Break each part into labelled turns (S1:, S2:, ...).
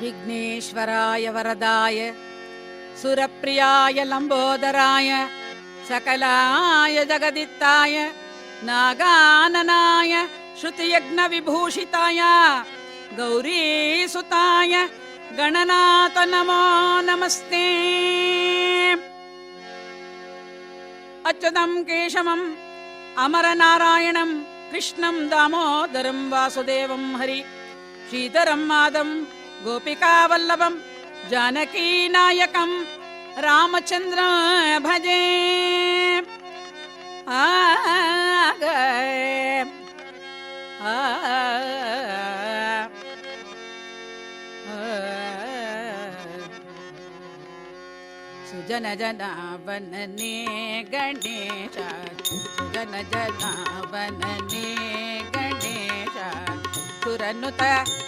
S1: विघ्नेश्वराय वरदाय सुरप्रियाय लम्बोदराय सकलाय जगदित्ताय नागाननाय श्रुतियज्ञविभूषिताय गौरीसुताय गणनाथ नमो नमस्ते। अच्युतं केशवम् अमरनारायणं कृष्णं दामोदरं वासुदेवं हरि श्रीधरं मादं गोपिकावल्लभम् जानकीनायकम् रामचन्द्र भजे। आगन जना वनने गणेशाजन जनाव ಸುರನುತ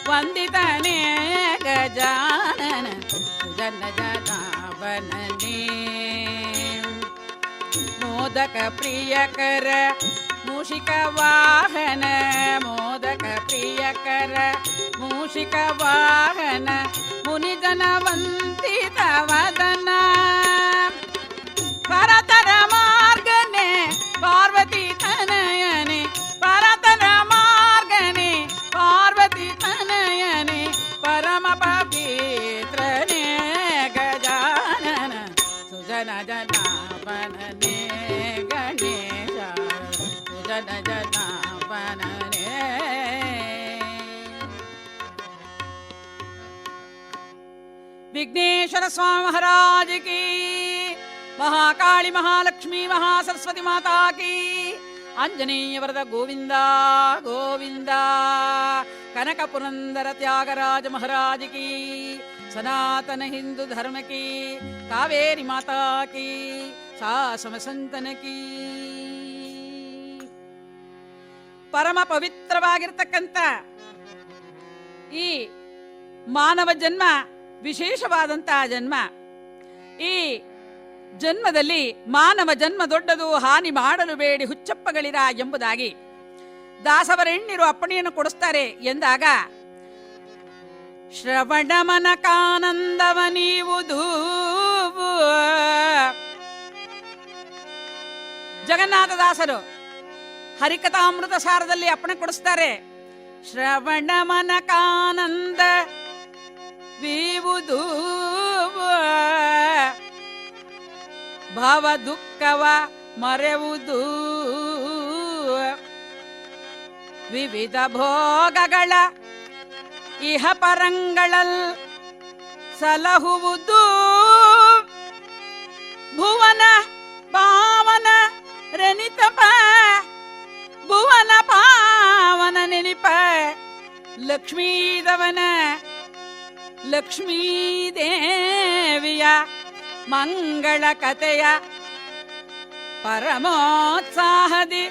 S1: ವಂದಿತನೇ ಗಜಾನನ ಸುಜನ ಜನಾವನನೇ ಮೋದಕ ಪ್ರಿಯಕರ ಮೂಷಿಕ ವಾಹನ ಮೋದಕ ಪ್ರಿಯಕರ ಮೂಷಿಕ ವಾಹನ ಮುನಿಜನ ವಂದಿತ ವದನ ಪರತರ ಮಾರ್ಗನೆ ಪಾರ್ವತಿ ತನಯನೆ ವಿಘ್ನೇಶ್ವರ ಸ್ವಾಮಿ ಮಹಾರಾಜ ಕೀ, ಮಹಾಕಾಳಿ ಮಹಾಲಕ್ಷ್ಮೀ ಮಹಾಸರಸ್ವತಿ ಮಾತಾ ಕೀ, ಆಂಜನೇಯ ವರದ ಗೋವಿಂದ ಗೋವಿಂದ ಕನಕ ಪುರಂದರ ತ್ಯಾಗರಾಜ ಮಹಾರಾಜ ಕೀ, ಸನಾತನ ಹಿಂದೂ ಧರ್ಮ ಕೀ, ಕಾವೇರಿ ಮಾತಾ ಕೀ ಸಾಸಮ ಸಂತನ ಕೀ. ಪರಮ ಪವಿತ್ರವಾಗಿರ್ತಕ್ಕಂಥ ಈ ಮಾನವ ಜನ್ಮ ವಿಶೇಷವಾದಂತಹ ಜನ್ಮ. ಈ ಜನ್ಮದಲ್ಲಿ ಮಾನವ ಜನ್ಮ ದೊಡ್ಡದು, ಹಾನಿ ಮಾಡಲು ಬೇಡಿ, ಹುಚ್ಚಪ್ಪಗಳಿರ ಎಂಬುದಾಗಿ ದಾಸವರೆಣ್ಣಿರು ಅಪ್ಪಣೆಯನ್ನು ಕೊಡಿಸ್ತಾರೆ ಎಂದಾಗ ಶ್ರವಣಮನ ಕಾನಂದವ ಜಗನ್ನಾಥ ಜಗನ್ನಾಥದಾಸರು ಹರಿಕಥಾಮೃತ ಸಾರದಲ್ಲಿ ಅಪ್ಪಣೆ ಕೊಡಿಸ್ತಾರೆ ಶ್ರವಣಮನ ಕಾನಂದ ವೀವುದು ಭಾವ ದುಃಖವ ಮರೆವುದು ವಿವಿಧ ಭೋಗಗಳ ಇಹ ಪರಂಗಳಲ್ ಸಲಹುವುದು ಭುವನ ಪಾವನ ರನಿತಪ. ಭುವನ ಪಾವನ ನೆನಿಪ. ಲಕ್ಷ್ಮೀದವನ ಲಕ್ಷ್ಮೀದೇವಿಯ ಮಂಗಳ ಕಥೆಯ ಪರಮೋತ್ಸಾಹದಿ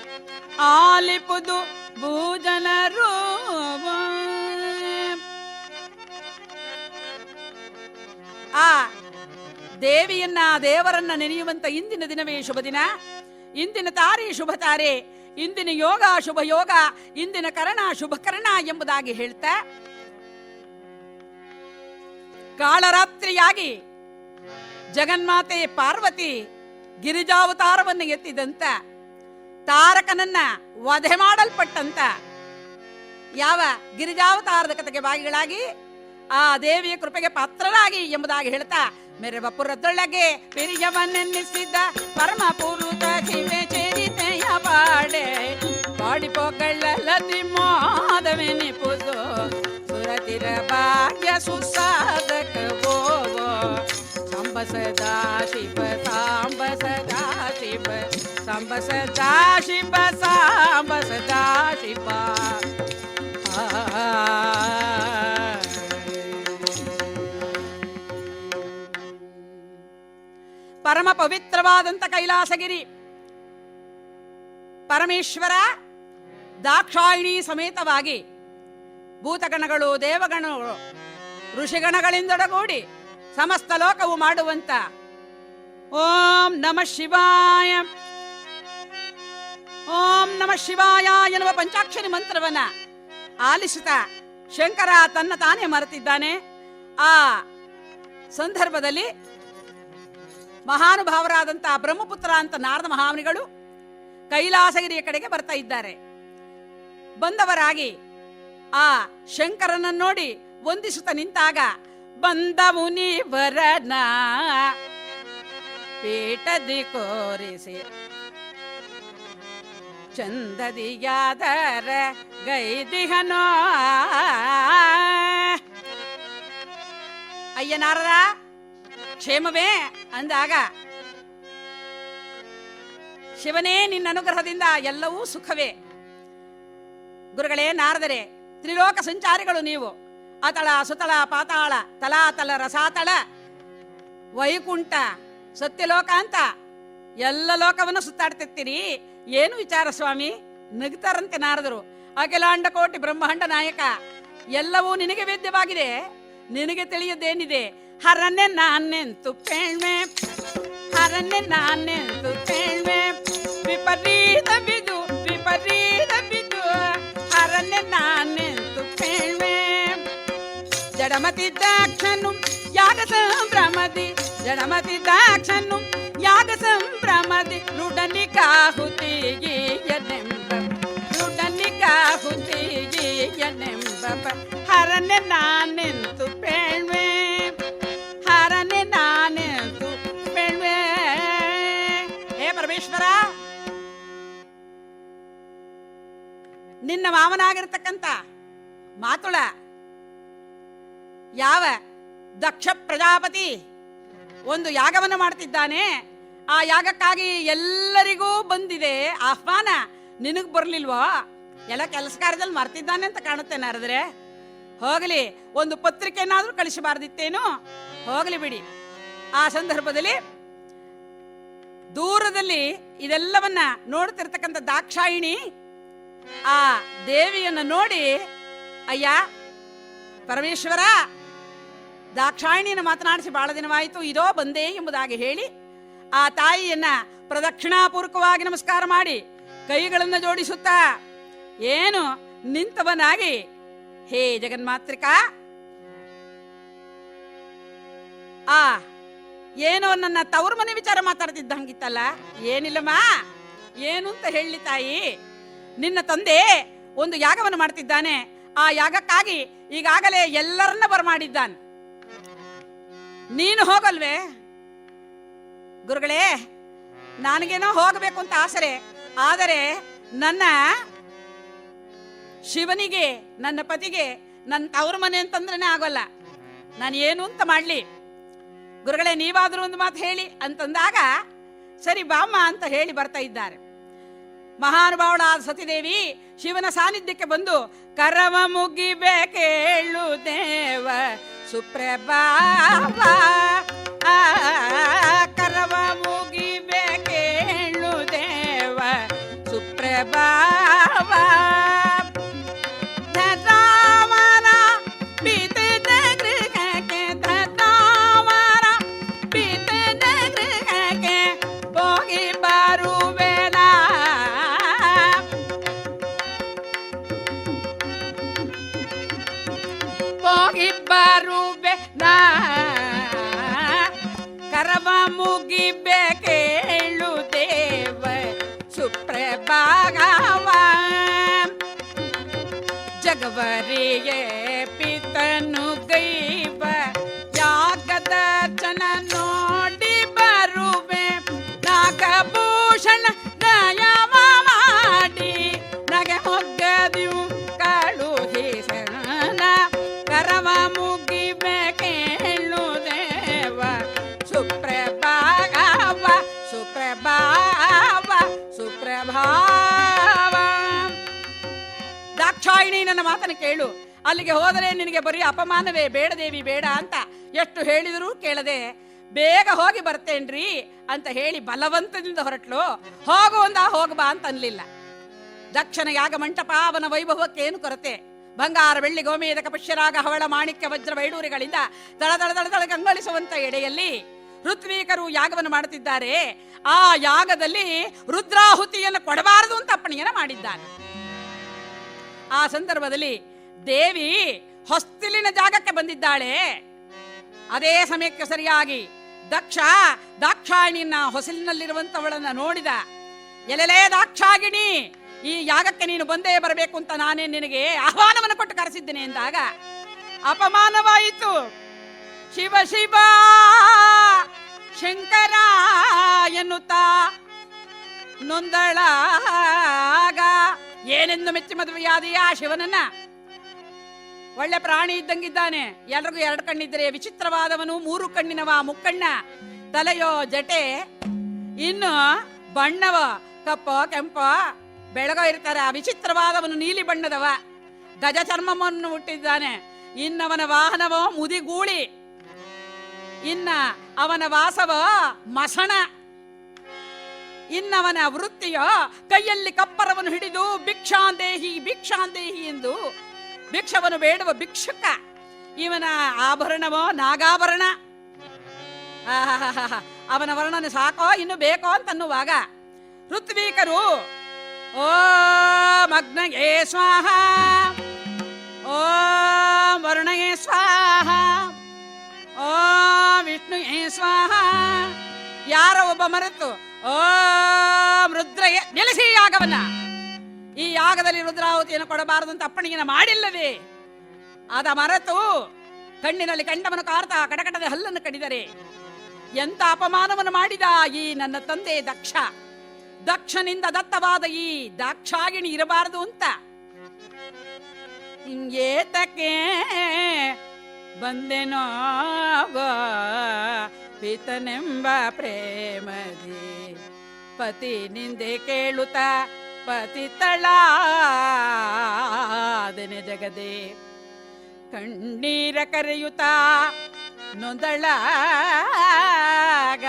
S1: ಆಲಿಪುದು ಭೂಜನರು ಆ ದೇವಿಯನ್ನ ದೇವರನ್ನ ನೆನೆಯುವಂತ ಇಂದಿನ ದಿನವೇ ಶುಭ ದಿನ. ಇಂದಿನ ತಾರಿ ಶುಭ ತಾರೆ. ಇಂದಿನ ಯೋಗ ಶುಭ ಯೋಗ. ಇಂದಿನ ಕರಣ ಶುಭ ಕರಣ ಎಂಬುದಾಗಿ ಹೇಳ್ತಾ ಕಾಳರಾತ್ರಿಯಾಗಿ ಜಗನ್ಮಾತೆ ಪಾರ್ವತಿ ಗಿರಿಜಾವತಾರವನ್ನು ಎತ್ತಿದಂತ ತಾರಕನನ್ನ ವಧೆ ಮಾಡಲ್ಪಟ್ಟಂತ ಯಾವ ಗಿರಿಜಾವತಾರದ ಕಥೆಗೆ ಭಾಗಿಗಳಾಗಿ ಆ ದೇವಿಯ ಕೃಪೆಗೆ ಪಾತ್ರರಾಗಿ ಎಂಬುದಾಗಿ ಹೇಳ್ತಾ, ಮೇರೆ ಬಪುರದೊಳಗೆ ಪಿರಿಯವನ್ನೆನ್ನಿಸಿದ್ದ ಪರಮ ಪೂರ್ವ ಶಿವೆ ಚರಿತೆಯ ಪಾಡೆ, ಪಾಡಿ ಪೋಕಳ್ಳಲ್ಲ ಸುರತಿರ ಭಾಗ್ಯ ಸುಸಾಧಕ ಬೋವೋ ಸಾಂಬ ಸದಾ ಶಿವ ಸಾಂಬ ಸದಾ ಶಿವ ಸಾಂಬ ಸದಾ ಶಿವ ಸಾಂಬ ಸದಾ ಶಿವ ಪರಮ ಪವಿತ್ರವಾದಂತ ಕೈಲಾಸಗಿರಿ ಪರಮೇಶ್ವರ ದಾಕ್ಷಾಯಿಣಿ ಸಮೇತವಾಗಿ ಭೂತಗಣಗಳು, ದೇವಗಣಗಳು, ಋಷಿಗಣಗಳಿಂದೊಡಗೂಡಿ ಸಮಸ್ತ ಲೋಕವು ಮಾಡುವಂತ ಓಂ ನಮ ಶಿವಾಯ. ಓಂ ನಮ ಶಿವಾಯ ಎನ್ನುವ ಪಂಚಾಕ್ಷರಿ ಮಂತ್ರವನ್ನ ಆಲಿಸುತ್ತ ಶಂಕರ ತನ್ನ ತಾನೇ ಮರೆತಿದ್ದಾನೆ. ಆ ಸಂದರ್ಭದಲ್ಲಿ ಮಹಾನುಭಾವರಾದಂತಹ ಬ್ರಹ್ಮಪುತ್ರ ಅಂತ ನಾರದ ಮಹಾಮುನಿಗಳು ಕೈಲಾಸಗಿರಿಯ ಕಡೆಗೆ ಬರ್ತಾ ಇದ್ದಾರೆ. ಬಂದವರಾಗಿ ಆ ಶಂಕರನ ನೋಡಿ ವಂದಿಸುತ್ತ ನಿಂತಾಗ ಬಂದ ಮುನಿವರನ ಪೀಠದಿ ಕೋರಿಸಿ, ಚಂದದಿಯಾದರ ಗೈದಿಹನೋ ಅಯ್ಯನಾರರ ಕ್ಷೇಮವೇ? ಅಂದಾಗ, ಶಿವನೇ, ನಿನ್ನ ಅನುಗ್ರಹದಿಂದ ಎಲ್ಲವೂ ಸುಖವೇ. ಗುರುಗಳೇ, ನಾರದರೆ ತ್ರಿಲೋಕ ಸಂಚಾರಿಗಳು ನೀವು. ಅತಳ ಸುತಳ, ಪಾತಾಳ, ತಲಾತಲ, ರಸಾತಳ, ವೈಕುಂಠ, ಸತ್ಯಲೋಕ ಅಂತ ಎಲ್ಲ ಲೋಕವನ್ನು ಸುತ್ತಾಡ್ತಿರ್ತೀರಿ. ಏನು ವಿಚಾರ ಸ್ವಾಮಿ? ನಗ್ತಾರಂತೆ ನಾರದರು. ಅಖಿಲಾಂಡ ಕೋಟಿ ಬ್ರಹ್ಮಾಂಡ ನಾಯಕ, ಎಲ್ಲವೂ ನಿನಗೆ ವೇದ್ಯವಾಗಿದೆ. ನಿನಗೆ ತಿಳಿಯದೇನಿದೆ? ಹರನೆ ನಾನೆಂತು ಪೇಳ್ಮೆ ಹರನೆ ನಾನೆಂತು ಪೇಳ್ಮೆ ವಿಪರೀತ ಬಿದು ವಿಪರೀತ ಬಿದು, ಹರನೆ ನಾನೆ ಜಡಮತಿ ದಾಕ್ಷನು ಯಾಗ ಸಂಭ್ರಮದಿ ಜಡಮತಿ ದಾಕ್ಷನು ಯಾಗ ಸಂಭ್ರಮದಿ, ನುಡನಿ ಕಾಹುತಿಗೆಂಬ ನುಡನಿ ಕಾಹುತಿಗೆಂಬ ಹರನೆ ನಾನೆಂತು ಪೇಣ್ವೆ ಹರನೆ ನಾನೆಂತು ಪೇಣ್ವೆ ಹೇ ಪರಮೇಶ್ವರ, ನಿನ್ನ ಮಾವನಾಗಿರ್ತಕ್ಕಂಥ ಮಾತುಳ ಯಾವ ದಕ್ಷ ಪ್ರಜಾಪತಿ? ಒಂದು ಯಾಗವನ್ನು ಮಾಡ್ತಿದ್ದಾನೆ. ಆ ಯಾಗಕ್ಕಾಗಿ ಎಲ್ಲರಿಗೂ ಬಂದಿದೆ ಆಹ್ವಾನ. ನಿನಗ್ ಬರಲಿಲ್ವೋ? ಎಲ್ಲ ಕೆಲಸ ಕಾರ್ಯದಲ್ಲಿ ಮರ್ತಿದ್ದಾನೆ ಅಂತ ಕಾಣುತ್ತೆ ನಾರದ್ರೆ. ಹೋಗಲಿ, ಒಂದು ಪತ್ರಿಕೆಯನ್ನಾದ್ರೂ ಕಳಿಸಬಾರ್ದಿತ್ತೇನು? ಹೋಗಲಿ ಬಿಡಿ. ಆ ಸಂದರ್ಭದಲ್ಲಿ ದೂರದಲ್ಲಿ ಇದೆಲ್ಲವನ್ನ ನೋಡ್ತಿರ್ತಕ್ಕಂಥ ದಾಕ್ಷಾಯಿಣಿ ಆ ದೇವಿಯನ್ನು ನೋಡಿ, ಅಯ್ಯ, ಪರಮೇಶ್ವರ ದಾಕ್ಷಾಯಿಣಿಯನ್ನು ಮಾತನಾಡಿಸಿ ಬಹಳ ದಿನವಾಯಿತು. ಇದೋ ಬಂದೆ ಎಂಬುದಾಗಿ ಹೇಳಿ, ಆ ತಾಯಿಯನ್ನ ಪ್ರದಕ್ಷಿಣಾಪೂರ್ವಕವಾಗಿ ನಮಸ್ಕಾರ ಮಾಡಿ, ಕೈಗಳನ್ನು ಜೋಡಿಸುತ್ತಾ, ಏನು ನಿಂತವನಾಗಿ, ಹೇ ಜಗನ್ಮಾತ್ರಿಕಾ ಆ, ಏನೋ ನನ್ನ ತವರು ಮನೆ ವಿಚಾರ ಮಾತಾಡ್ತಿದ್ದ ಹಂಗಿತ್ತಲ್ಲ? ಏನಿಲ್ಲಮ್ಮ ಏನು ಅಂತ ಹೇಳಿ ತಾಯಿ. ನಿನ್ನ ತಂದೆ ಒಂದು ಯಾಗವನ್ನು ಮಾಡ್ತಿದ್ದಾನೆ. ಆ ಯಾಗಕ್ಕಾಗಿ ಈಗಾಗಲೇ ಎಲ್ಲರನ್ನ ಬರಮಾಡಿದ್ದಾನೆ. ನೀನು ಹೋಗಲ್ವೇ? ಗುರುಗಳೇ, ನನಗೇನೋ ಹೋಗಬೇಕು ಅಂತ ಆಸರೆ, ಆದರೆ ನನ್ನ ಶಿವನಿಗೆ, ನನ್ನ ಪತಿಗೆ, ನನ್ನ ತವ್ರ ಮನೆ ಅಂತಂದ್ರೆ ಆಗೋಲ್ಲ. ನಾನು ಏನು ಅಂತ ಮಾಡ್ಲಿ. ಗುರುಗಳೇ, ನೀವಾದರೂ ಒಂದು ಮಾತು ಹೇಳಿ ಅಂತಂದಾಗ, ಸರಿ ಬಾಮ್ಮ ಅಂತ ಹೇಳಿ ಬರ್ತಾ ಇದ್ದಾರೆ. ಮಹಾನುಭಾವಳಾದ ಸತಿದೇವಿ ಶಿವನ ಸಾನ್ನಿಧ್ಯಕ್ಕೆ ಬಂದು ಕರವ ಮುಗಿಬೇಕೇಳು ದೇವ ಸುಪ್ರಭಾವ भगव जगवर ದಾಕ್ಷಾಯಿಣಿ ನನ್ನ ಮಾತನ್ನು ಕೇಳು. ಅಲ್ಲಿಗೆ ಹೋದರೆ ನಿನಗೆ ಬರೀ ಅಪಮಾನವೇ, ಬೇಡ ದೇವಿ, ಬೇಡ ಅಂತ ಎಷ್ಟು ಹೇಳಿದರೂ ಕೇಳದೆ, ಬೇಗ ಹೋಗಿ ಬರ್ತೇನ್ರಿ ಅಂತ ಹೇಳಿ ಬಲವಂತದಿಂದ ಹೊರಟ್ಲು. ಹೋಗು ಒಂದ ಹೋಗಬಾ ಅಂತ ಅನ್ಲಿಲ್ಲ. ದಕ್ಷಿಣ ಯಾಗ ಮಂಟಪ ಅವನ ವೈಭವಕ್ಕೇನು ಕೊರತೆ? ಬಂಗಾರ, ಬೆಳ್ಳಿ, ಗೋಮೇದ, ಕಪಶ್ಯರಾಗ, ಹವಳ, ಮಾಣಿಕ್ಯ, ವಜ್ರ, ವೈಡೂರಿಗಳಿಂದ ತಳ ತಳ ತಳ ತಳ ಕಂಗೊಳಿಸುವಂತ ಎಡೆಯಲ್ಲಿ ಋತ್ವೀಕರು ಯಾಗವನ್ನು ಮಾಡುತ್ತಿದ್ದಾರೆ. ಆ ಯಾಗದಲ್ಲಿ ರುದ್ರಾಹುತಿಯನ್ನು ಕೊಡಬಾರದು ಅಂತ ಅಪ್ಪಣೆಯನ್ನು ಮಾಡಿದ್ದಾನೆ. ಆ ಸಂದರ್ಭದಲ್ಲಿ ದೇವಿ ಹೊಸ್ತಿಲಿನ ಜಾಗಕ್ಕೆ ಬಂದಿದ್ದಾಳೆ. ಅದೇ ಸಮಯಕ್ಕೆ ಸರಿಯಾಗಿ ದಕ್ಷ ದಾಕ್ಷಾಯಿಣಿನ ಹೊಸಲಿನಲ್ಲಿರುವಂತವಳನ್ನ ನೋಡಿದ. ಎಲೆಲೇ ದಾಕ್ಷಾಗಿಣಿ ಈ ಯಾಗಕ್ಕೆ ನೀನು ಬಂದೇ ಬರಬೇಕು ಅಂತ ನಾನೇ ನಿನಗೆ ಆಹ್ವಾನವನ್ನು ಕೊಟ್ಟು ಕರೆಸಿದ್ದೇನೆ ಎಂದಾಗ ಅಪಮಾನವಾಯಿತು. ಶಿವ ಶಿವ ಶಂಕರ ಎನ್ನುತ್ತಾ ನೊಂದಳಾಗ ಏನೆಂದು ಮೆಚ್ಚಿ ಮದುವೆಯಾದೆಯಾ ಶಿವನನ್ನ? ಒಳ್ಳೆ ಪ್ರಾಣಿ ಇದ್ದಂಗಿದ್ದಾನೆ. ಎಲ್ರಿಗೂ ಎರಡು ಕಣ್ಣಿದ್ರೆ ವಿಚಿತ್ರವಾದವನು, ಮೂರು ಕಣ್ಣಿನವ ಮುಕ್ಕಣ್ಣ, ತಲೆಯೋ ಜಟೆ, ಇನ್ನು ಬಣ್ಣವ, ಕಪ್ಪ, ಕೆಂಪ, ಬೆಳಗೋ ಇರ್ತಾರೆ. ಆ ವಿಚಿತ್ರವಾದವನು ನೀಲಿ ಬಣ್ಣದವ. ಗಜ ಚರ್ಮವನ್ನು ಹುಟ್ಟಿದ್ದಾನೆ. ಇನ್ನವನ ವಾಹನವೋ ಮುದಿಗೂಳಿ. ಇನ್ನ ಅವನ ವಾಸವ ಮಸಣ. ಇನ್ನವನ ವೃತ್ತಿಯ ಕೈಯಲ್ಲಿ ಕಪ್ಪರವನ್ನು ಹಿಡಿದು ಭಿಕ್ಷಾಂದೇಹಿ ಭಿಕ್ಷಾಂದೇಹಿ ಎಂದು ಭಿಕ್ಷವನ್ನು ಬೇಡುವ ಭಿಕ್ಷುಕ. ಇವನ ಆಭರಣವೋ ನಾಗಾಭರಣ. ಅವನ ವರ್ಣನೆ ಸಾಕೋ, ಇನ್ನು ಬೇಕೋ ಅಂತನ್ನುವಾಗ ಋತ್ವೀಕರು, ಓ ಏ ಸ್ವಾಹ, ಓ ವರುಣಗೆ ಸ್ವಾಹ, ಓ ಏ ಸ್ವಾಹ. ಯಾರೋ ಒಬ್ಬ ಮರೆತು, ಓ ರುದ್ರ ನೆಲೆಸಿ ಯಾಗವನ್ನ. ಈ ಯಾಗದಲ್ಲಿ ರುದ್ರಾವತಿಯನ್ನು ಕೊಡಬಾರದು ಅಂತ ಅಪ್ಪಣಿಗೆನ ಮಾಡಿಲ್ಲವೇ? ಅದ ಮರೆತು ಕಣ್ಣಿನಲ್ಲಿ ಕಂಡವನು ಕಾರ್ತಾ ಕಡಕಟದ ಹಲ್ಲನ್ನು ಕಡಿದರೆ, ಎಂತ ಅಪಮಾನವನ್ನು ಮಾಡಿದ ಈ ನನ್ನ ತಂದೆ ದಕ್ಷ? ದಕ್ಷನಿಂದ ದತ್ತವಾದ ಈ ದಾಕ್ಷಾಗಿಣಿ ಇರಬಾರದು ಅಂತ. ಹಿಂಗೇತಕ್ಕೆ ಬಂದೆನೋ ಪಿತನೆಂಬ ಪ್ರೇಮದಿ. ಪತಿ ನಿಂದೆ ಕೇಳುತ್ತ ಪತಿತಳಾದನೆ ಜಗದೆ. ಕಣ್ಣೀರ ಕರೆಯುತ್ತ, ನೊಂದಳಾಗ.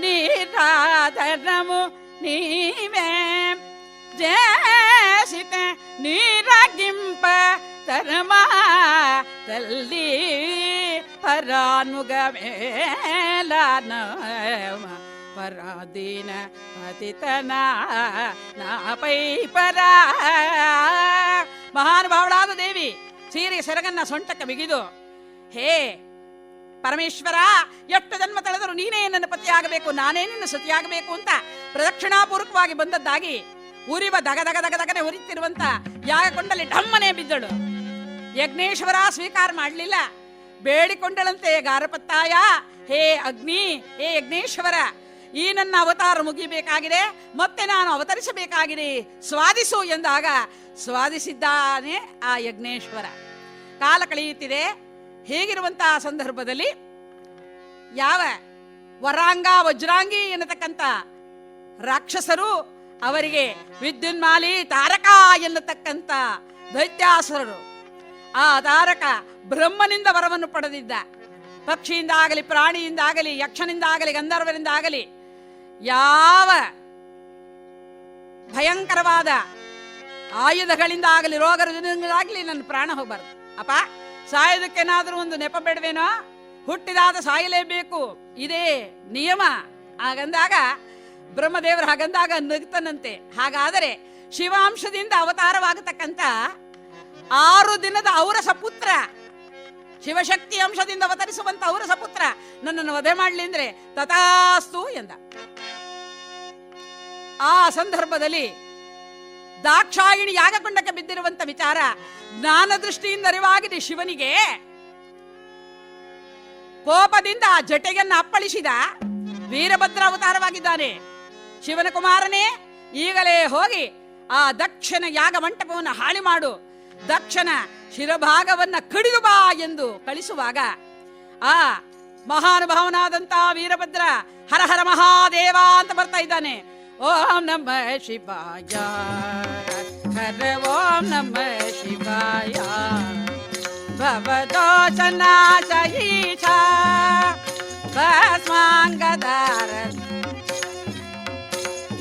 S1: ನೀರಾಧನಮು ನೀವೇ ಜೇಸಿತ ನೀರಾಗಿಂಪ ತರಮ, ತಲ್ಲಿ. ಪರಾನುಗ ಮೇಲನ ಪರಾದೀನ ಪತಿತನ ನಾಪೈ ಪರ. ಮಹಾನುಭಾವಳಾದ ದೇವಿ, ಸೀರೆ ಸೆರಗನ್ನ ಸೊಂಟಕ್ಕೆ ಬಿಗಿದು, ಹೇ ಪರಮೇಶ್ವರ, ಎಷ್ಟು ಜನ್ಮ ತಳೆದರೂ ನೀನೇ ನನ್ನ ಪತಿಯಾಗಬೇಕು, ನಾನೇ ನಿನ್ನ ಸತಿಯಾಗಬೇಕು ಅಂತ ಪ್ರದಕ್ಷಿಣಾಪೂರ್ವಕವಾಗಿ ಬಂದದ್ದಾಗಿ ಉರಿವ ದಗ ದಗ ದಗ ದಗನೆ ಉರಿತಿರುವಂತ ಯಾಗಕೊಂಡಲ್ಲಿ ಢಮ್ಮನೆ ಬಿದ್ದಳು. ಯಜ್ಞೇಶ್ವರ ಸ್ವೀಕಾರ ಮಾಡಲಿಲ್ಲ. ಬೇಡಿಕೊಂಡಳಂತೆ ಗಾರಪತ್ತಾಯ. ಹೇ ಅಗ್ನಿ, ಹೇ ಯಜ್ಞೇಶ್ವರ, ಈ ನನ್ನ ಅವತಾರ ಮುಗಿಬೇಕಾಗಿದೆ ಮತ್ತೆ ನಾನು ಅವತರಿಸಬೇಕಾಗಿದೆ. ಸ್ವಾದಿಸು ಎಂದಾಗ ಸ್ವಾದಿಸಿದ್ದಾನೆ ಆ ಯಜ್ಞೇಶ್ವರ. ಕಾಲ ಕಳೆಯುತ್ತಿದೆ. ಹೇಗಿರುವಂತಹ ಸಂದರ್ಭದಲ್ಲಿ? ಯಾವ ವರಾಂಗ ವಜ್ರಾಂಗಿ ಎನ್ನತಕ್ಕಂಥ ರಾಕ್ಷಸರು ಅವರಿಗೆ ವಿದ್ಯುನ್ಮಾಲಿ ತಾರಕ ಎನ್ನತಕ್ಕಂಥ ದೈತ್ಯಾಸುರರು ಆ ತಾರಕ ಬ್ರಹ್ಮನಿಂದ ವರವನ್ನು ಪಡೆದಿದ್ದ. ಪಕ್ಷಿಯಿಂದ ಆಗಲಿ ಪ್ರಾಣಿಯಿಂದ ಆಗಲಿ ಯಕ್ಷನಿಂದ ಆಗಲಿ ಗಂಧರ್ವರಿಂದ ಆಗಲಿ ಯಾವ ಭಯಂಕರವಾದ ಆಯುಧಗಳಿಂದ ಆಗಲಿ ರೋಗ ರುಜಿನಗಳಾಗಲಿ ನನ್ನ ಪ್ರಾಣ ಹೋಗಬಾರ್ದು. ಅಪ್ಪ ಸಾಯೋದಕ್ಕೇನಾದ್ರೂ ಒಂದು ನೆಪ ಬೇಡವೇನೋ? ಹುಟ್ಟಿದಾದ ಸಾಯಲೇಬೇಕು. ಇದೇ ನಿಯಮ. ಹಾಗಂದಾಗ ಬ್ರಹ್ಮದೇವರು ಹಾಗಂದಾಗ ನಗ್ತನಂತೆ ಹಾಗಾದರೆ ಶಿವಾಂಶದಿಂದ ಅವತಾರವಾಗತಕ್ಕಂಥ ಆರು ದಿನದ ಅವರ ಸಪುತ್ರ. ಶಿವಶಕ್ತಿ ಅಂಶದಿಂದ ಅವತರಿಸುವಂತ ಅವರ ಸಪುತ್ರ. ನನ್ನನ್ನು ವಧೆ ಮಾಡಲಿ ಅಂದ್ರೆ ತಥಾಸ್ತು ಎಂದ. ಆ ಸಂದರ್ಭದಲ್ಲಿ ದಾಕ್ಷಾಯಿಣಿ ಯಾಗಕೊಂಡಕ್ಕೆ ಬಿದ್ದಿರುವಂತ ವಿಚಾರ ಜ್ಞಾನ ದೃಷ್ಟಿಯಿಂದ ಅರಿವಾಗಿದೆ. ಶಿವನಿಗೆ ಕೋಪದಿಂದ ಆ ಜಟೆಯನ್ನ ಅಪ್ಪಳಿಸಿದ ವೀರಭದ್ರ ಅವತಾರವಾಗಿದ್ದಾನೆ. ಶಿವನ ಕುಮಾರನೇ, ಈಗಲೇ ಹೋಗಿ ಆ ದಕ್ಷನ ಯಾಗ ಮಂಟಪವನ್ನು ಹಾಳಿ ಮಾಡು. ದಕ್ಷನ ಶಿರಭಾಗವನ್ನ ಕಡಿದು ಬಾ ಎಂದು ಕಳಿಸುವಾಗ, ಆ ಮಹಾನುಭಾವನಾದಂತಹ ವೀರಭದ್ರ ಹರ ಹರ ಮಹಾದೇವ ಅಂತ ಬರ್ತಾ ಇದ್ದಾನೆ. ಓಂ ನಮ ಶಿವಾಯ. ಹರ ಓಂ ನಮ ಶಿವಾಯ. ಭವದೋಚನಾಶಯೀಶ ಭಸ್ಮಾಂಗದಾರ.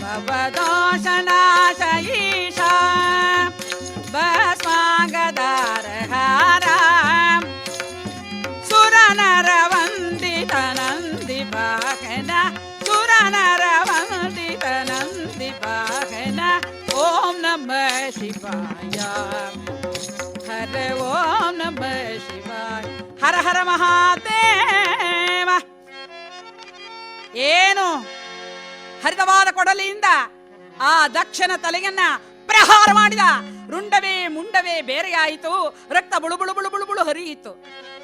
S1: ಭವದೋಷನಾಶಯೀಶ ಭಸ್ಮಾಂಗದಾರ. ಶಿವಾಯ. ಹರ ಓಂ ನಮ ಶಿವಾಯ ಹರ ಹರ ಮಹಾದೇವ ಏನು? ಹರಿತವಾದ ಕೊಡಲಿಯಿಂದ ಆ ದಕ್ಷನ ತಲೆಯನ್ನ ಪ್ರಹಾರ ಮಾಡಿದ. ರುಂಡವೇ ಮುಂಡವೇ ಬೇರೆಯಾಯಿತು. ರಕ್ತ ಬುಳು ಬುಳು ಬುಳು ಬುಳು ಬುಳು ಹರಿಯಿತು.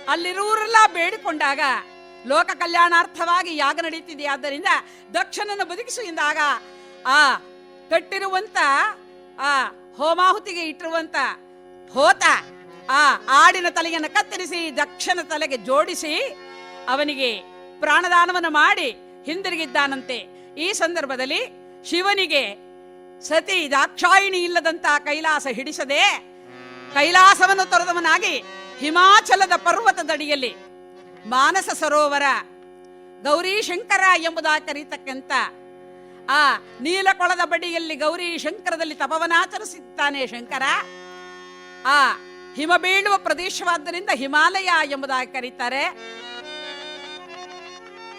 S1: ಅಲ್ಲಿರುವರೆಲ್ಲ ಬೇಡಿಕೊಂಡಾಗ ಲೋಕ ಕಲ್ಯಾಣಾರ್ಥವಾಗಿ ಯಾಗ ನಡೀತಿದೆ. ಆದ್ದರಿಂದ ದಕ್ಷನನ್ನು ಬದುಕಿಸು ಎಂದಾಗ ಆ ಕಟ್ಟಿರುವಂತ ಆ ಹೋಮಾಹುತಿಗೆ ಇಟ್ಟಿರುವಂತ ಹೋತ ಆ ಆಡಿನ ತಲೆಯನ್ನು ಕತ್ತರಿಸಿ, ದಕ್ಷನ ತಲೆಗೆ ಜೋಡಿಸಿ ಅವನಿಗೆ ಪ್ರಾಣದಾನವನ್ನು ಮಾಡಿ ಹಿಂದಿರುಗಿದ್ದಾನಂತೆ. ಈ ಸಂದರ್ಭದಲ್ಲಿ ಶಿವನಿಗೆ, ಸತಿ ದಾಕ್ಷಾಯಿಣಿ ಇಲ್ಲದಂತ ಕೈಲಾಸ ಹಿಡಿಸದೆ ಕೈಲಾಸವನ್ನು ತೊರೆದವನಾಗಿ ಹಿಮಾಚಲದ ಪರ್ವತದಡಿಯಲ್ಲಿ ಮಾನಸ ಸರೋವರ ಗೌರಿ ಶಂಕರ ಎಂಬುದಾಗಿ ಕರೀತಕ್ಕಂಥ ಆ ನೀಲಕೊಳದ ಬಡಿಯಲ್ಲಿ ಗೌರಿ ಶಂಕರದಲ್ಲಿ ತಪವನಾಚರಿಸಿದ್ದಾನೆ ಶಂಕರ. ಆ ಹಿಮ ಬೀಳುವ ಪ್ರದೇಶವಾದ್ದರಿಂದ ಹಿಮಾಲಯ ಎಂಬುದಾಗಿ ಕರೀತಾರೆ.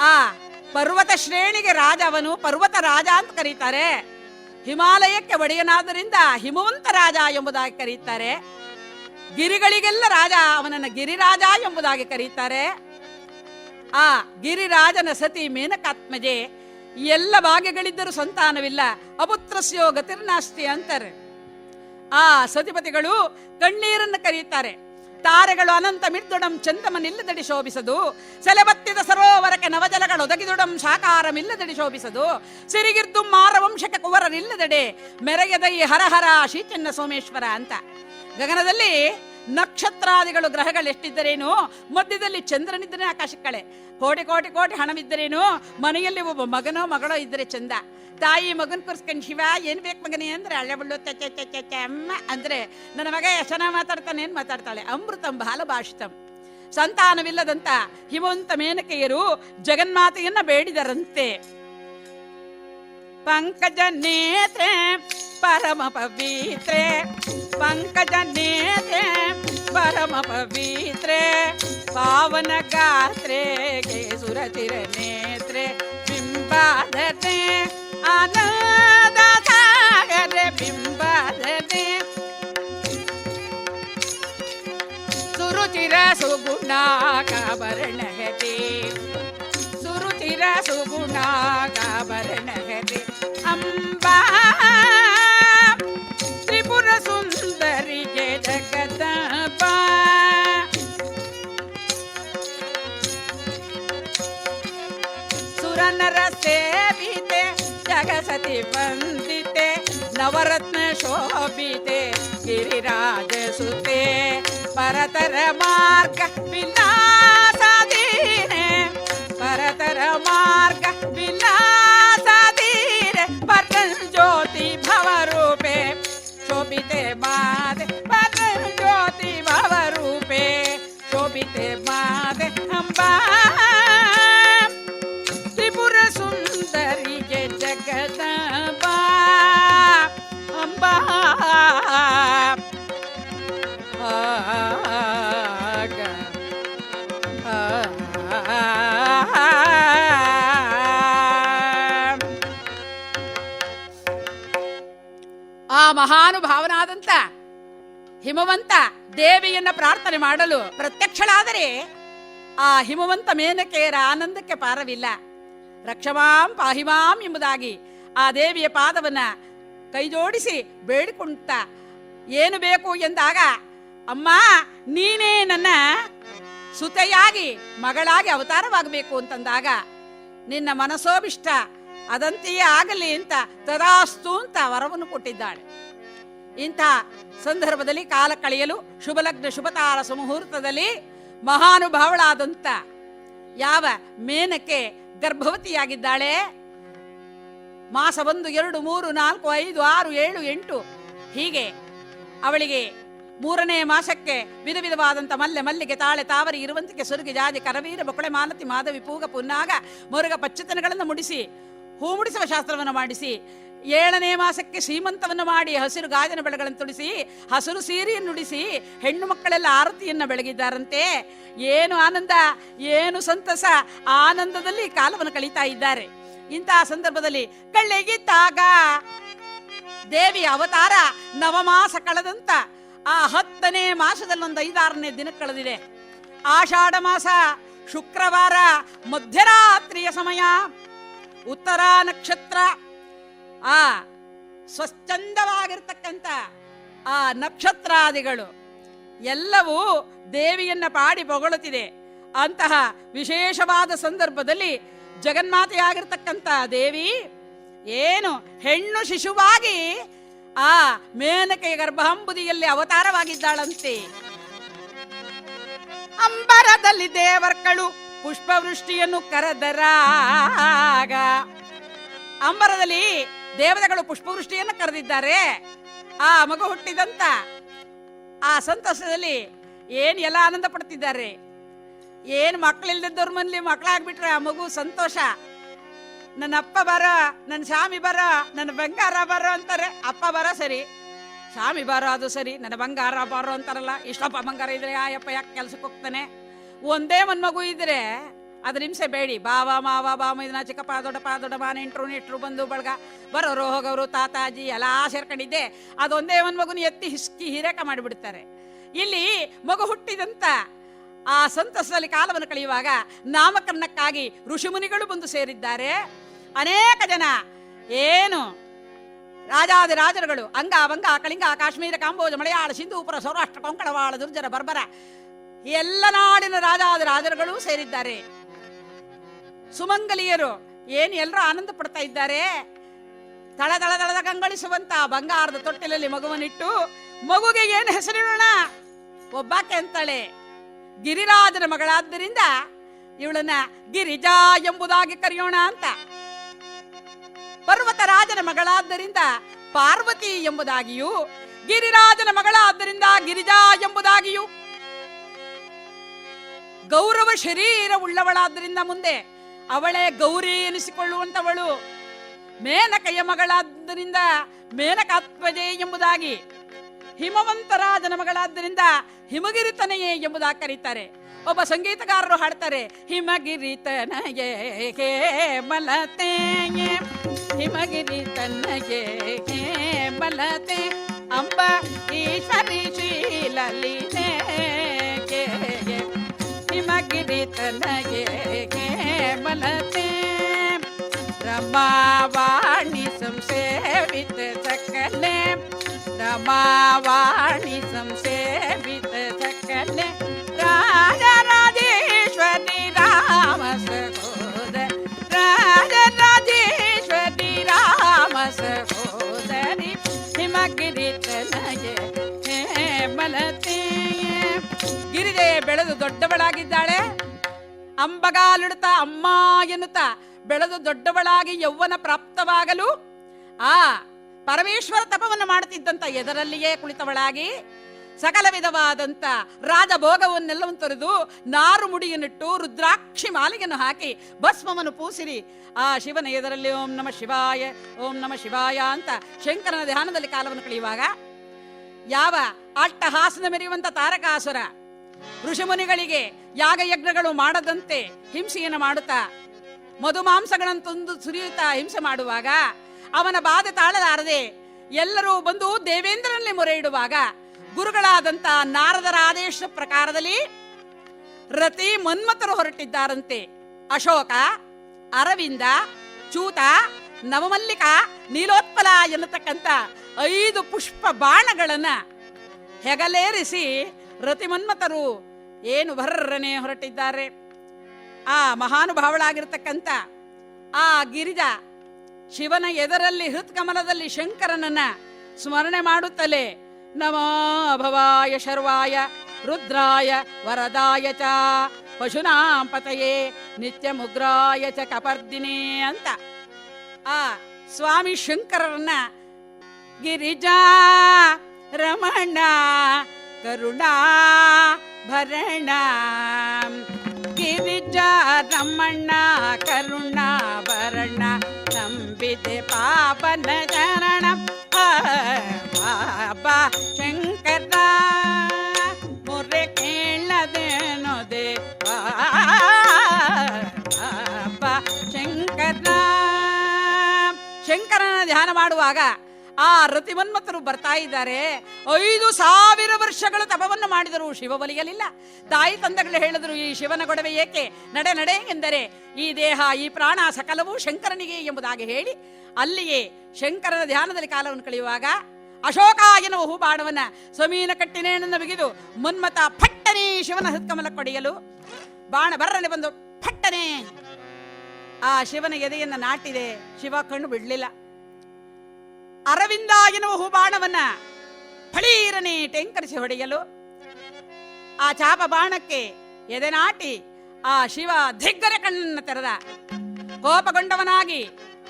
S1: ಆ ಪರ್ವತ ಶ್ರೇಣಿಗೆ ರಾಜ ಅವನು, ಪರ್ವತ ರಾಜ ಅಂತ ಕರೀತಾರೆ. ಹಿಮಾಲಯಕ್ಕೆ ಒಡೆಯನಾದ್ದರಿಂದ ಹಿಮವಂತ ರಾಜ ಎಂಬುದಾಗಿ ಕರೀತಾರೆ. ಗಿರಿಗಳಿಗೆಲ್ಲ ರಾಜ, ಅವನನ್ನ ಗಿರಿರಾಜ ಎಂಬುದಾಗಿ ಕರೀತಾರೆ. ಆ ಗಿರಿರಾಜನ ಸತಿ ಮೇನಕಾತ್ಮಜೆ. ಎಲ್ಲ ಭಾಗ್ಯಗಳಿದ್ದರೂ ಸಂತಾನವಿಲ್ಲ. ಅಪುತ್ರಸ್ಯೋ ಗತಿರ್ನಾಸ್ತಿ ಅಂತಾರೆ. ಆ ಸತಿಪತಿಗಳು ಕಣ್ಣೀರನ್ನು ಕರೆಯುತ್ತಾರೆ. ತಾರೆಗಳು ಅನಂತ ಮಿರ್ದೊಡಂ ಚಂದಮನಿಲ್ಲದಡಿ ಶೋಭಿಸದು. ಸೆಲೆಬತ್ತಿದ ಸರೋವರಕ್ಕೆ ನವಜಲಗಳು ಒದಗಿದುಡಂ ಸಾಕಾರಮಿಲ್ಲದಡಿ ಶೋಭಿಸದು. ಸಿರಿಗಿರ್ದು ಮಾರವಂಶಕ್ಕೆ ಕುವರರಿಲ್ಲದಡೆ ಮೆರೆಯದೈ ಹರಹರ ಶೀಚನ್ನ ಸೋಮೇಶ್ವರ ಅಂತ. ಗಗನದಲ್ಲಿ ನಕ್ಷತ್ರಾದಿಗಳು ಗ್ರಹಗಳು ಎಷ್ಟಿದ್ದರೇನು ಮಧ್ಯದಲ್ಲಿ ಚಂದ್ರನಿದ್ದನೇ ಆಕಾಶಕ್ಕಳೆ. ಕೋಟಿ ಕೋಟಿ ಕೋಟಿ ಹಣವಿದ್ದರೇನು? ಮನೆಯಲ್ಲಿ ಒಬ್ಬ ಮಗನೋ ಮಗಳೋ ಇದ್ದರೆ ಚಂದ. ತಾಯಿ ಮಗನ ಕೂರ್ಸ್ಕೊಂಡು, ಶಿವ, ಏನು ಬೇಕು ಮಗನೇ? ಅಂದ್ರೆ ಹಳ್ಳೆ ಬಳ್ಳು ಚ ಚ ಅಮ್ಮ. ಅಂದ್ರೆ ನನ್ನ ಮಗ ಯಶನ ಮಾತಾಡ್ತಾನೆ, ಏನು ಮಾತಾಡ್ತಾಳೆ? ಅಮೃತಂ ಬಾಲ ಭಾಷಿತಂ ಸಂತಾನವಿಲ್ಲದಂತ ಹಿಮವಂತ ಮೇನಕೆಯರು ಜಗನ್ಮಾತೆಯನ್ನ ಬೇಡಿದರಂತೆ. ಪಂಕಜ ನೇತ್ರೆ, ಪರಮ ಪವಿತ್ರೆ. ಪಂಕಜ ನೇತ್ರೆ, ಪರಮ ಪವಿತ್ರೆ. पावन गात्रे के सुरतिर नेत्रे बिंबाधते आनंद सागर बिंबाधते। सुरुचिर सुगुणा का वर्ण है सुरुचिर सुगुणा का वर्ण है अम्बा सुरनर सेविते जगसति वन्दिते नवरत्न शोभिते, गिरिराज सुते, परतर मार्ग विनासादीने परतर मार्ग विनासादीने पतन ज्योति भवरूपे शोभिते मादे पतन ज्योति भवरूपे शोभिते मादे अम्बा ಆ ಮಹಾನುಭಾವನಾದಂತ ಹಿಮವಂತ ದೇವಿಯನ್ನ ಪ್ರಾರ್ಥನೆ ಮಾಡಲು ಪ್ರತ್ಯಕ್ಷಳಾದರೆ ಆ ಹಿಮವಂತ ಮೇನಕೆಯರ ಆನಂದಕ್ಕೆ ಪಾರವಿಲ್ಲ. ರಕ್ಷಮಾಂ ಪಾಹಿಮಾಂ ಎಂಬುದಾಗಿ ಆ ದೇವಿಯ ಪಾದವನ್ನ ಕೈಜೋಡಿಸಿ ಬೇಡಿಕೊಂಡ ಏನು ಬೇಕು? ಎಂದಾಗ, ಅಮ್ಮ, ನೀನೇ ನನ್ನ ಸುತೆಯಾಗಿ ಮಗಳಾಗಿ ಅವತಾರವಾಗಬೇಕು ಅಂತಂದಾಗ, ನಿನ್ನ ಮನಸೋಭಿಷ್ಟ ಅದಂತೆಯೇ ಆಗಲಿ ಅಂತ ತದಾಸ್ತು ಅಂತ ವರವನ್ನು ಕೊಟ್ಟಿದ್ದಾಳೆ. ಇಂಥ ಸಂದರ್ಭದಲ್ಲಿ ಕಾಲ ಕಳೆಯಲು ಶುಭಲಗ್ನ ಶುಭತಾರ ಸಮುಹೂರ್ತದಲ್ಲಿ ಮಹಾನುಭಾವಳಾದಂತ ಯಾವ ಮೇನಕ್ಕೆ ಗರ್ಭವತಿಯಾಗಿದ್ದಾಳೆ? ಮಾಸ ಒಂದು, ಎರಡು, ಮೂರು, ನಾಲ್ಕು, ಐದು, ಆರು, ಏಳು, ಎಂಟು. ಹೀಗೆ ಅವಳಿಗೆ ಮೂರನೇ ಮಾಸಕ್ಕೆ ವಿಧ ವಿಧವಾದಂಥ ಮಲ್ಲೆ ಮಲ್ಲಿಗೆ, ತಾಳೆ, ತಾವರಿ, ಇರುವಂತಿಕೆ, ಸುರುಗಿ, ಜಾಜಿ, ಕರವೀರ ಬೊಕಳೆ ಮಾಲತಿ, ಮಾಧವಿ, ಪೂಗ, ಪುನ್ನಾಗ, ಮುರುಗ, ಪಚ್ಚತನಗಳನ್ನು ಮುಡಿಸಿ ಹೂ ಮುಡಿಸುವ ಶಾಸ್ತ್ರವನ್ನು ಮಾಡಿಸಿ, ಏಳನೇ ಮಾಸಕ್ಕೆ ಶ್ರೀಮಂತವನ್ನು ಮಾಡಿ ಹಸಿರು ಗಾಜನ ಬೆಳೆಗಳನ್ನು ತುಳಿಸಿ, ಹಸಿರು ಸೀರೆಯನ್ನು ನುಡಿಸಿ ಹೆಣ್ಣು ಮಕ್ಕಳೆಲ್ಲ ಆರತಿಯನ್ನು ಬೆಳಗಿದ್ದಾರಂತೆ. ಏನು ಆನಂದ, ಏನು ಸಂತಸ, ಆನಂದದಲ್ಲಿ ಕಾಲವನ್ನು ಕಳೀತಾ ಇದ್ದಾರೆ. ಇಂತಹ ಸಂದರ್ಭದಲ್ಲಿ ಕಳ್ಳೆಗಿದ್ದಾಗ ದೇವಿ ಅವತಾರ ನವಮಾಸ ಕಳೆದಂತ ಆ ಹತ್ತನೇ ಮಾಸದಲ್ಲಿ ಒಂದು ಐದಾರನೇ ದಿನ ಕಳೆದಿದೆ. ಆಷಾಢ ಮಾಸ, ಶುಕ್ರವಾರ, ಮಧ್ಯರಾತ್ರಿಯ ಸಮಯ. ಉತ್ತರ ನಕ್ಷತ್ರ. ಆ ಸ್ವಚ್ಛಂದವಾಗಿರ್ತಕ್ಕಂಥ ಆ ನಕ್ಷತ್ರಾದಿಗಳು ಎಲ್ಲವೂ ದೇವಿಯನ್ನ ಪಾಡಿ ಬೊಗಳುತ್ತಿದೆ. ಅಂತಹ ವಿಶೇಷವಾದ ಸಂದರ್ಭದಲ್ಲಿ ಜಗನ್ಮಾತೆಯಾಗಿರ್ತಕ್ಕಂಥ ದೇವಿ ಏನು ಹೆಣ್ಣು ಶಿಶುವಾಗಿ ಆ ಮೇನಕೆಯ ಗರ್ಭಾಂಬುದಿಯಲ್ಲಿ ಅವತಾರವಾಗಿದ್ದಾಳಂತೆ. ಅಂಬರದಲ್ಲಿ ದೇವರ್ಗಳು ಪುಷ್ಪವೃಷ್ಟಿಯನ್ನು ಕರೆದರಾಗ. ಅಂಬರದಲ್ಲಿ ದೇವತೆಗಳು ಪುಷ್ಪವೃಷ್ಟಿಯನ್ನು ಕರೆದಿದ್ದಾರೆ. ಆ ಮಗು ಹುಟ್ಟಿದಂತ ಆ ಸಂತಸದಲ್ಲಿ ಏನು ಎಲ್ಲ ಆನಂದ ಪಡ್ತಿದ್ದಾರೆ. ಏನು ಮಕ್ಕಳಿಲ್ಲದವ್ರ ಮನೇಲಿ ಮಕ್ಕಳಾಗ್ಬಿಟ್ರೆ ಆ ಮಗು ಸಂತೋಷ. ನನ್ನ ಅಪ್ಪ ಬರ ನನ್ನ ಸ್ವಾಮಿ ಬರ, ನನ್ನ ಬಂಗಾರ ಬರೋ ಅಂತಾರೆ. ಅಪ್ಪ ಬರ ಸರಿ, ಸ್ವಾಮಿ ಬರೋ ಅದು ಸರಿ, ನನ್ನ ಬಂಗಾರ ಬಾರೋ ಅಂತಾರಲ್ಲ. ಇಷ್ಟಪ್ಪ ಬಂಗಾರ ಇದ್ರೆ ಆಯಪ್ಪ ಯಾಕೆ ಕೆಲ್ಸಕ್ಕೆ ಹೋಗ್ತಾನೆ? ಒಂದೇ ಮನ್ಮಗು ಮಗು ಇದ್ರೆ ಅದ್ರ ಹಿಂಸೆ ಬೇಡಿ. ಬಾವ, ಮಾವ, ಬಾಮ ಇದನ್ನ ಚಿಕ್ಕಪ್ಪ ದೊಡ್ಡಪ್ಪ ದೊಡ್ಡಮ್ಮ ನೆಂಟರು ನೆಟ್ರು ಬಂದು ಬಳಗ, ಬರೋರು ಹೋಗೋರು ತಾತಾಜಿ, ಎಲ್ಲ ಸೇರ್ಕೊಂಡಿದ್ದೆ. ಅದೊಂದೇ ಒಂದ್ ಮಗುನ ಎತ್ತಿ ಹಿಸ್ಕಿ ಹಿರೇಕ ಮಾಡಿಬಿಡ್ತಾರೆ. ಇಲ್ಲಿ ಮಗು ಹುಟ್ಟಿದಂತ ಆ ಸಂತಸದಲ್ಲಿ ಕಾಲವನ್ನು ಕಳೆಯುವಾಗ ನಾಮಕರಣಕ್ಕಾಗಿ ಋಷಿಮುನಿಗಳು ಬಂದು ಸೇರಿದ್ದಾರೆ. ಅನೇಕ ಜನ ಏನು ರಾಜಾದಿ ರಾಜರುಗಳು, ಅಂಗ, ಅವಂಗ, ಕಳಿಂಗ, ಕಾಶ್ಮೀರ, ಕಾಂಬೋಜ ಮಳೆಯಾಳ ಸಿಂಧೂಪುರ, ಸೌರಾಷ್ಟ್ರ ಕೊಂಕಣವಾಳ ದುರ್ಜರ, ಬರ್ಬರ ಎಲ್ಲ ನಾಡಿನ ರಾಜಾದ ರಾಜರುಗಳು ಸೇರಿದ್ದಾರೆ. ಸುಮಂಗಲಿಯರು ಏನು ಎಲ್ಲರೂ ಆನಂದ ಪಡ್ತಾ ಇದ್ದಾರೆ. ತಳದಳದಳದ ತಳ ತಳದ ಕಂಗಳಿಸುವಂತ ಬಂಗಾರದ ತೊಟ್ಟಿಲಲ್ಲಿ ಮಗುವನ್ನಿಟ್ಟು ಮಗುಗೆ ಏನು ಹೆಸರಿಡೋಣ? ಒಬ್ಬಾಕೆ ಅಂತಾಳೆ, ಗಿರಿರಾಜನ ಮಗಳಾದ್ದರಿಂದ ಇವಳನ್ನ ಗಿರಿಜಾ ಎಂಬುದಾಗಿ ಕರೆಯೋಣ ಅಂತ. ಪರ್ವತ ರಾಜನ ಮಗಳಾದ್ದರಿಂದ ಪಾರ್ವತಿ ಎಂಬುದಾಗಿಯೂ, ಗಿರಿರಾಜನ ಮಗಳಾದ್ದರಿಂದ ಗಿರಿಜಾ ಎಂಬುದಾಗಿಯೂ ಗೌರವ ಶರೀರ ಉಳ್ಳವಳಾದ್ರಿಂದ ಮುಂದೆ ಅವಳೇ ಗೌರಿ ಎನಿಸಿಕೊಳ್ಳುವಂತವಳು. ಮೇನಕೆಯ ಮಗಳಾದ್ದರಿಂದ ಮೇನಕಾತ್ಮಜೆ ಎಂಬುದಾಗಿ ಹಿಮವಂತರಾಜನ ಮಗಳಾದ್ದರಿಂದ ಹಿಮಗಿರಿತನೆಯೇ ಎಂಬುದಾಗಿ ಕರೀತಾರೆ. ಒಬ್ಬ ಸಂಗೀತಗಾರರು ಹಾಡ್ತಾರೆ ಹಿಮಗಿರಿತನಯೇ ಹಿಮಗಿರಿ ಹಿಮಗಿರಿತನಯೇ ಮಲತೆ ಅಂಬ ಈಶ್ವರಿ ಶ್ರೀಲಲಿತೆ ಹಿಮಗಿರಿತನಯೇ ಮಲತೆ ರಮಾವಾಣಿ ಸಂಸೇವಿತ ಸಕಲೆ ರಮಾವಾಣಿ ಸಂಸೇವಿತ ಸಕಲೆ ರಾಜರಾಜೇಶ್ವರಿ ರಾಮ ಸಹೋದ ರಾಜರಾಜೇಶ್ವರಿ ರಾಮ ಸಹೋದರಿ ಹಿಮಗಿರಿ ತನಗೆ ಹೇಮಲತೆ ಗಿರಿಜೆ ಬೆಳೆದು ದೊಡ್ಡವಳಾಗಿದ್ದಾಳೆ. ಅಂಬಗಾಲಿಡುತ್ತಾ ಅಮ್ಮ ಎನ್ನುತ್ತಾ ಬೆಳೆದು ದೊಡ್ಡವಳಾಗಿ ಯೌವನ ಪ್ರಾಪ್ತವಾಗಲು, ಆ ಪರಮೇಶ್ವರ ತಪವನ್ನು ಮಾಡುತ್ತಿದ್ದಂತ ಎದರಲ್ಲಿಯೇ ಕುಳಿತವಳಾಗಿ, ಸಕಲ ವಿಧವಾದಂತ ರಾಜಭೋಗವನ್ನೆಲ್ಲವನ್ನು ತೊರೆದು ನಾರು ಮುಡಿಯನ್ನಿಟ್ಟು ರುದ್ರಾಕ್ಷಿ ಮಾಲೆಯನ್ನು ಹಾಕಿ ಭಸ್ಮವನ್ನು ಪೂಸಿರಿ. ಆ ಶಿವನ ಎದರಲ್ಲಿ ಓಂ ನಮ ಶಿವಾಯ, ಓಂ ನಮ ಶಿವಾಯ ಅಂತ ಶಂಕರನ ಧ್ಯಾನದಲ್ಲಿ ಕಾಲವನ್ನು ಕಳೆಯುವಾಗ, ಯಾವ ಅಟ್ಟಹಾಸನ ಮೆರೆಯುವಂತ ತಾರಕಾಸುರ ಋಷಿಮುನಿಗಳಿಗೆ ಯಾಗಯಜ್ಞಗಳು ಮಾಡದಂತೆ ಹಿಂಸೆಯನ್ನು ಮಾಡುತ್ತಾ ಮಧುಮಾಂಸಗಳನ್ನು ತಂದು ಸುರಿಯುತ್ತಾ ಹಿಂಸೆ ಮಾಡುವಾಗ, ಅವನ ಬಾಧೆ ತಾಳಲಾರದೆ ಎಲ್ಲರೂ ಬಂದು ದೇವೇಂದ್ರನಲ್ಲಿ ಮೊರೆ ಇಡುವಾಗ ಗುರುಗಳಾದಂತ ನಾರದರ ಆದೇಶ ಪ್ರಕಾರದಲ್ಲಿ ರತಿ ಮನ್ಮಥರು ಹೊರಟಿದ್ದಾರಂತೆ. ಅಶೋಕ, ಅರವಿಂದ, ಚೂತ, ನವಮಲ್ಲಿಕ, ನೀಲೋತ್ಪಲ ಎನ್ನತಕ್ಕಂಥ ಐದು ಪುಷ್ಪ ಬಾಣಗಳನ್ನ ಹೆಗಲೇರಿಸಿ ರತಿಮನ್ಮಥರು ಏನು ಭರ್ರನೆ ಹೊರಟಿದ್ದಾರೆ. ಆ ಮಹಾನುಭಾವಳಾಗಿರ್ತಕ್ಕಂಥ ಆ ಗಿರಿಜ ಶಿವನ ಎದರಲ್ಲಿ ಹೃತ್ಕಮಲದಲ್ಲಿ ಶಂಕರನನ್ನ ಸ್ಮರಣೆ ಮಾಡುತ್ತಲೇ ನಮೋ ಭವಾಯ ಶರ್ವಾಯ ರುದ್ರಾಯ ವರದಾಯ ಚ ಪಶುನಾಂ ಪತಯೇ ನಿತ್ಯ ಮುಗ್ರಾಯ ಚ ಕಪರ್ದಿನಿ ಅಂತ. ಆ ಸ್ವಾಮಿ ಶಂಕರರನ್ನ, ಗಿರಿಜಾ ರಮಣ ಕರುಣಾ ಭರಣ. ಗಿರಿಜಾ ರಮಣ್ಣ ಕರುಣಾ ಭರಣ, ನಂಬಿದೆ ಪಾಪನ ಚರಣ ಬಾಬಾ ಶಂಕರ, ಮುರೆ ಕೇಳದೇನೋ ದೇವಾ. ಬಾಬಾ ಶಂಕರ. ಶಂಕರನ ಧ್ಯಾನ ಮಾಡುವಾಗ ಆ ರತಿಮನ್ಮತರು ಬರ್ತಾ ಇದ್ದಾರೆ. ಐದು ಸಾವಿರ ವರ್ಷಗಳು ತಪವನ್ನು ಮಾಡಿದರು ಶಿವ ಬಲಿಯಲಿಲ್ಲ ತಾಯಿ ತಂದೆಗಳು ಹೇಳಿದರು, ಈ ಶಿವನ ಗೊಡವೆ ಏಕೆ? ನಡೆ ನಡೆ ಎಂದರೆ, ಈ ದೇಹ, ಈ ಪ್ರಾಣ ಸಕಲವೂ ಶಂಕರನಿಗೆ ಎಂಬುದಾಗಿ ಹೇಳಿ, ಅಲ್ಲಿಯೇ ಶಂಕರನ ಧ್ಯಾನದಲ್ಲಿ ಕಾಲವನ್ನು ಕಳೆಯುವಾಗ ಅಶೋಕ ಎನ್ನುವ ಹೂಬಾಣವನ್ನ ಸಮೀನ ಕಟ್ಟಿನೇಣನ್ನು ಬಿಗಿದು ಮನ್ಮತ ಫಟ್ಟನೆ ಶಿವನ ಹೃತ್ಕಮಲ ಕೊಡೆಯಲು ಬಾಣ ಬರ್ರನೆ ಬಂದು ಫಟ್ಟನೆ. ಆ ಶಿವನ ಎದೆಯನ್ನ ನಾಟಿದೆ, ಶಿವ ಕಣ್ಣು ಬಿಡ್ಲಿಲ್ಲ. ಅರವಿಂದ ಎನ್ನುವ ಹೂಬಾಣವನ್ನ ಫಳೀರನೆ ಟೆಂಕರಿಸಿ ಹೊಡೆಯಲು ಆ ಚಾಪ ಬಾಣಕ್ಕೆ ಎದೆನಾಟಿ ಆ ಶಿವ ದಿಗ್ಗರ ಕಣ್ಣನ್ನು ತೆರೆದ. ಕೋಪಗೊಂಡವನಾಗಿ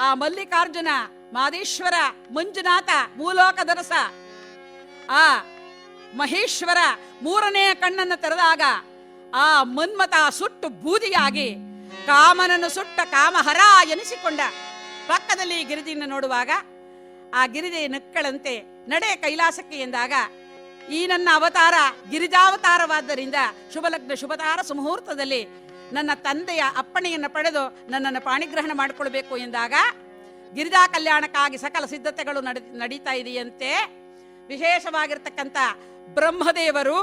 S1: ಆ ಮಲ್ಲಿಕಾರ್ಜುನ, ಮಾದೇಶ್ವರ, ಮಂಜುನಾಥ ಮೂಲೋಕ ದರಸ ಆ ಮಹೇಶ್ವರ ಮೂರನೇ ಕಣ್ಣನ್ನು ತೆರೆದಾಗ ಆ ಮನ್ಮತ ಸುಟ್ಟು ಬೂದಿಯಾಗಿ ಕಾಮನನ್ನು ಸುಟ್ಟ ಕಾಮಹರ ಎನಿಸಿಕೊಂಡ. ಪಕ್ಕದಲ್ಲಿ ಗಿರಿಜಿಯನ್ನು ನೋಡುವಾಗ ಆ ಗಿರಿಜೆ ನಕ್ಕಳಂತೆ ನಡೆ ಕೈಲಾಸಕ್ಕೆ ಎಂದಾಗ, ಈ ನನ್ನ ಅವತಾರ ಗಿರಿಜಾವತಾರವಾದ್ದರಿಂದ ಶುಭಲಗ್ನ ಶುಭತಾರ ಸುಮುಹೂರ್ತದಲ್ಲಿ ನನ್ನ ತಂದೆಯ ಅಪ್ಪಣೆಯನ್ನು ಪಡೆದು ನನ್ನನ್ನು ಪಾಣಿಗ್ರಹಣ ಮಾಡಿಕೊಳ್ಬೇಕು ಎಂದಾಗ, ಗಿರಿಜಾ ಕಲ್ಯಾಣಕ್ಕಾಗಿ ಸಕಲ ಸಿದ್ಧತೆಗಳು ನಡೆ, ನಡೀತಾ ಇದೆಯಂತೆ. ವಿಶೇಷವಾಗಿರ್ತಕ್ಕಂಥ ಬ್ರಹ್ಮದೇವರು,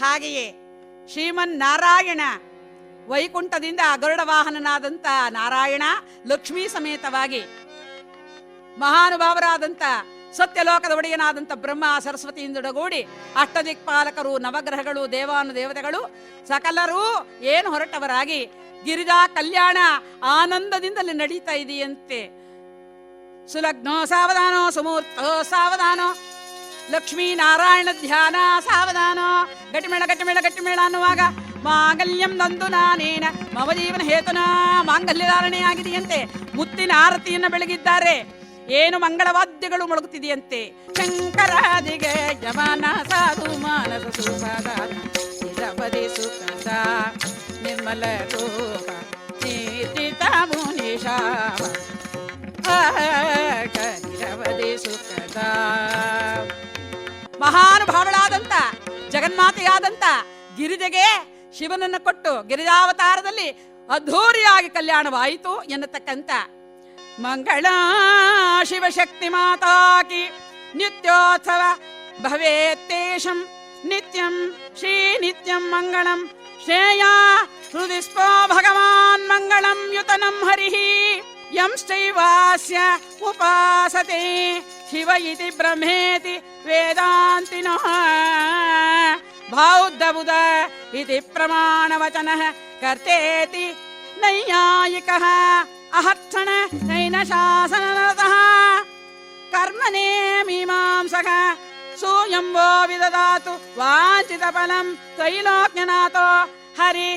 S1: ಹಾಗೆಯೇ ಶ್ರೀಮನ್ ನಾರಾಯಣ ವೈಕುಂಠದಿಂದ ಗರುಡ ವಾಹನನಾದಂಥ ನಾರಾಯಣ ಲಕ್ಷ್ಮೀ ಸಮೇತವಾಗಿ ಮಹಾನುಭಾವರಾದಂಥ ಸತ್ಯಲೋಕದ ಒಡೆಯನಾದಂಥ ಬ್ರಹ್ಮ ಸರಸ್ವತಿಯಿಂದೊಡಗೂಡಿ ಅಷ್ಟದಿಕ್ಪಾಲಕರು, ನವಗ್ರಹಗಳು ದೇವಾನು ದೇವತೆಗಳು ಸಕಲರೂ ಏನು ಹೊರಟವರಾಗಿ ಗಿರಿಜಾ ಕಲ್ಯಾಣ ಆನಂದದಿಂದಲೇ ನಡೀತಾ ಇದೆಯಂತೆ. ಸುಲಗ್ನೋ ಸಾವಧಾನೋ, ಸುಮೂರ್ತೋ ಸಾವಧಾನೋ, ಲಕ್ಷ್ಮೀ ನಾರಾಯಣ ಧ್ಯಾನ ಸಾವಧಾನೋ, ಗಟ್ಟಿಮೇಳ ಗಟ್ಟಿಮೇಳ ಗಟ್ಟಿಮೇಳ ಅನ್ನುವಾಗ ಮಾಂಗಲ್ಯಂ ನಂದು ನಾನೇನ ಮವ ಜೀವನ ಹೇತುನ ಮಾಂಗಲ್ಯ ಆಗಿದೆಯಂತೆ ಮುತ್ತಿನ ಆರತಿಯನ್ನು ಬೆಳಗಿದ್ದಾರೆ. ಏನು ಮಂಗಳವಾದ್ಯಗಳು ಮೊಳಗುತ್ತಿದೆಯಂತೆ? ಶಂಕರಾದಿಗೆ ಜಮಾನ ಸಾಧು ಮಾನಸ ಸುಖದ ನಿರ್ಮಲ ರೂಪ ನಿರವಧಿ ಸುಖದ ಮಹಾನುಭಾವಳಾದಂತ, ಜಗನ್ಮಾತೆಯಾದಂತ ಗಿರಿಜೆಗೆ ಶಿವನನ್ನು ಕೊಟ್ಟು ಗಿರಿಜಾವತಾರದಲ್ಲಿ ಅದ್ಧೂರಿಯಾಗಿ ಕಲ್ಯಾಣವಾಯಿತು ಎನ್ನತಕ್ಕಂತ మంగళా శివశక్తి మాతాకి నిత్యోత్సవ భవేత్తేషం. నిత్యం శ్రీ నిత్యం మంగళం శ్రేయా హృదిస్పో భగవాన్ మంగళం యుతనం హరి. యంశ్చైవాస్య ఉపాసతే శివ ఇది బ్రహ్మేతి వేదాంతిన. బౌద్ధబుధ ఇది ప్రమాణవచన కర్తేతి నైయాయిక. ಕರ್ತೇತಿ ನೈಯಾಯಿಕಃ ಅಹರ್ಥಣ ಜೈನ ಶಾಸನ ಕರ್ಮನೇ ಮೀಮಾಂಸಕ. ಸೂಯಂಬೋ ವಿದದಾತು ವಾಂಚಿತ ಫಲಂ ತ್ರೈಲೋಕ್ಯನಾಥೋ. ಹರಿ